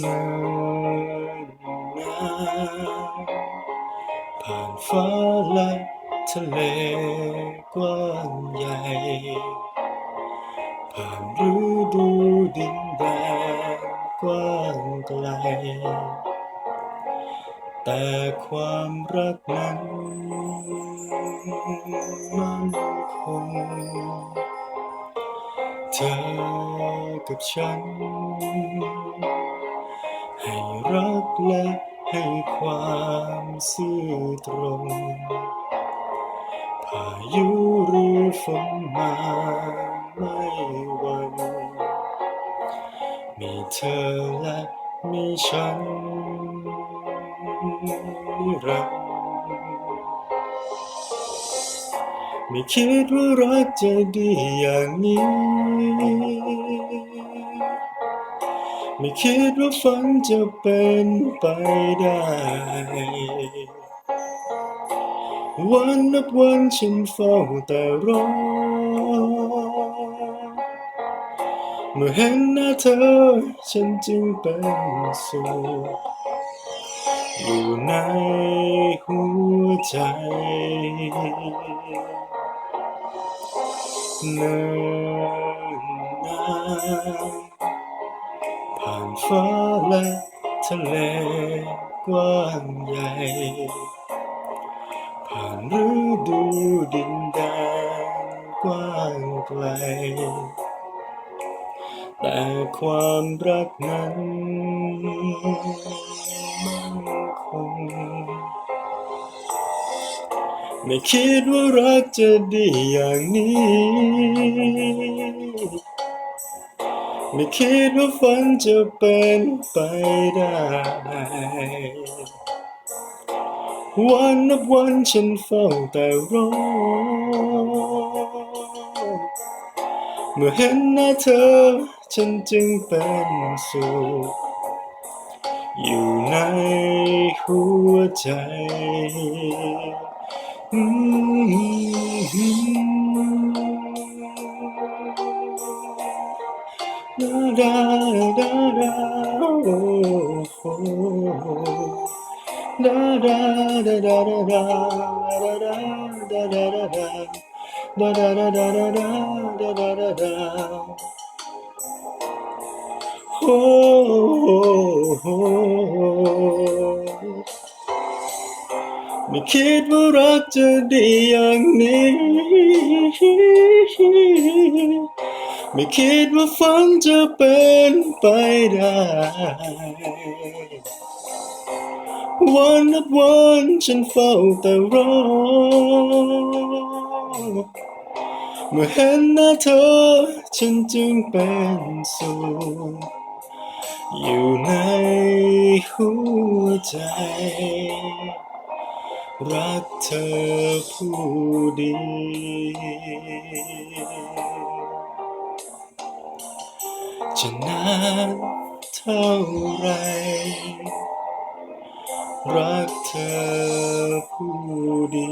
เนินนานผ่านฟ้าและทะเลกว้างใหญ่ ผ่านฤดูดินแดนกว้างไกล แต่ความรักนั้นมันคงเธอกับฉัน รักและให้ความซื่อตรงพายุหรือฝนมาไม่หวันมีเธอและมีฉันนิรันดร์ไม่คิดว่ารักจะดีอย่างนี้ ไม่คิดว่าฝันจะเป็นไปได้ วันนับวันฉันเฝ้าแต่รอ เมื่อเห็นหน้าเธอ ฉันจึงเป็นสุขอยู่ในหัวใจเนิ่นนานผ่าน ฟ้าและทะเลกว้างใหญ่ ผ่านฤดูดินแดนกว้างไกล แต่ความรักนั้นมั่นคง ไม่คิดว่ารักจะดีอย่างนี้ ไม่คิดว่าฝันจะเป็นไปได้ วันนับวันฉันเฝ้าแต่รอ เมื่อเห็นหน้าเธอ ฉันจึงเป็นสุข อยู่ในหัวใจอืม ไม่คิดว่ารักจะดีอย่างนี้ ไม่คิดว่าฝันจะเป็นไปได้ วันนับวันฉันเฝ้าแต่รอ เมื่อเห็นหน้าเธอ ฉันจึงเป็นสุขอยู่ในหัวใจ รักเธอผู้เดียว จะนานเท่าไร รักเธอผู้ดี